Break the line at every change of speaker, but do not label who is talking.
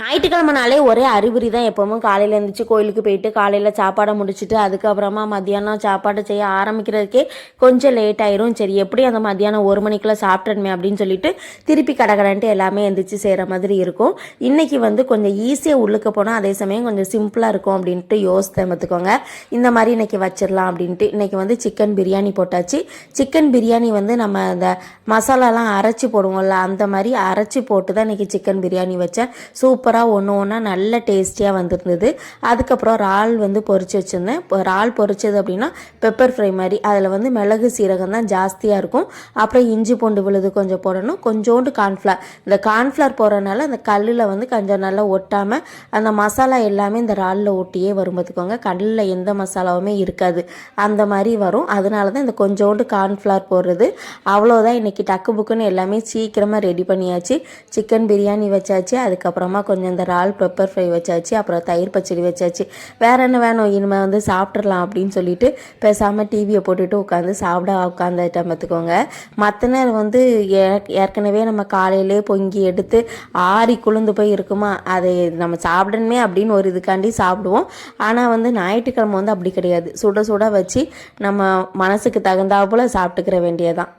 ஞாயிற்றுக்கிழமைனாலே ஒரே அறிகுறி தான் எப்போவும். காலையில் எழுந்திரிச்சு கோயிலுக்கு போயிட்டு காலையில் சாப்பாடை முடிச்சுட்டு அதுக்கப்புறமா மத்தியானம் சாப்பாடு செய்ய ஆரம்பிக்கிறதுக்கே கொஞ்சம் லேட் ஆயிரும். சரி எப்படி அந்த மத்தியானம் ஒரு மணிக்குள்ளே சாப்பிட்றணுமே அப்படின்னு சொல்லிட்டு திருப்பி கடகடன்ட்டு எல்லாமே எந்திரிச்சு செய்கிற மாதிரி இருக்கும். இன்னைக்கு வந்து கொஞ்சம் ஈஸியாக உள்ளுக்க போனால் அதே சமயம் கொஞ்சம் சிம்பிளாக இருக்கும் அப்படின்ட்டு யோசித்தேன் பார்த்துக்கோங்க இந்த மாதிரி இன்னைக்கு வச்சிடலாம் அப்படின்ட்டு. இன்னைக்கு வந்து சிக்கன் பிரியாணி போட்டாச்சு. சிக்கன் பிரியாணி வந்து நம்ம அந்த மசாலாலாம் அரைச்சி போடுவோம்ல அந்த மாதிரி அரைச்சி போட்டு தான் இன்னைக்கு சிக்கன் பிரியாணி வச்சேன். சூப்பராக ஒன்று ஒன்றா நல்ல டேஸ்டியாக வந்திருந்தது. அதுக்கப்புறம் இறால் வந்து பொறிச்சு வச்சுருந்தேன். இப்போ இறால் பொறிச்சது அப்படின்னா பெப்பர் ஃப்ரை மாதிரி. அதில் வந்து மிளகு சீரகம் தான் ஜாஸ்தியாக இருக்கும். அப்புறம் இஞ்சி பூண்டு விழுது கொஞ்சம் போடணும். கொஞ்சோண்டு கார்ன்ஃப்ளவர் இந்த கார்ன்ஃப்ளவர் போடுறதுனால அந்த கல்லில் வந்து கொஞ்சம் நல்லா ஒட்டாமல் அந்த மசாலா எல்லாமே இந்த இறாலில் ஒட்டியே வரும் பார்த்துக்கோங்க கல்லில் எந்த மசாலாவுமே இருக்காது. அந்த மாதிரி வரும். அதனால தான் இந்த கொஞ்சோண்டு கார்ன்ஃப்ளவர் போடுறது. அவ்வளோதான் இன்றைக்கி டக்கு புக்குன்னு எல்லாமே சீக்கிரமாக ரெடி பண்ணியாச்சு. சிக்கன் பிரியாணி வச்சாச்சு. அதுக்கப்புறமா கொஞ்சம் இந்த இறால் பெப்பர் ஃப்ரை வச்சாச்சு அப்புறம் தயிர் பச்சடி வச்சாச்சு. வேற என்ன வேணும்? இனிமேல் வந்து சாப்பிட்றலாம் அப்படின்னு சொல்லிட்டு பேசாமல் டிவியை போட்டுட்டு உட்காந்து சாப்பிட உட்காந்துட்டேன் பார்த்துக்கோங்க. மற்ற நேரம் வந்து ஏற்கனவே நம்ம காலையிலே பொங்கி எடுத்து ஆறி குளிர்ந்து போய் இருக்குமா? அதை நம்ம சாப்பிடணுமே அப்படின்னு ஒரு இதுக்காண்டி சாப்பிடுவோம். ஆனால் வந்து ஞாயிற்றுக்கிழமை வந்து அப்படி கிடையாது. சுட சுட வச்சு நம்ம மனசுக்கு தகுந்தாப்புல சாப்பிட்டுக்கிற வேண்டியதான்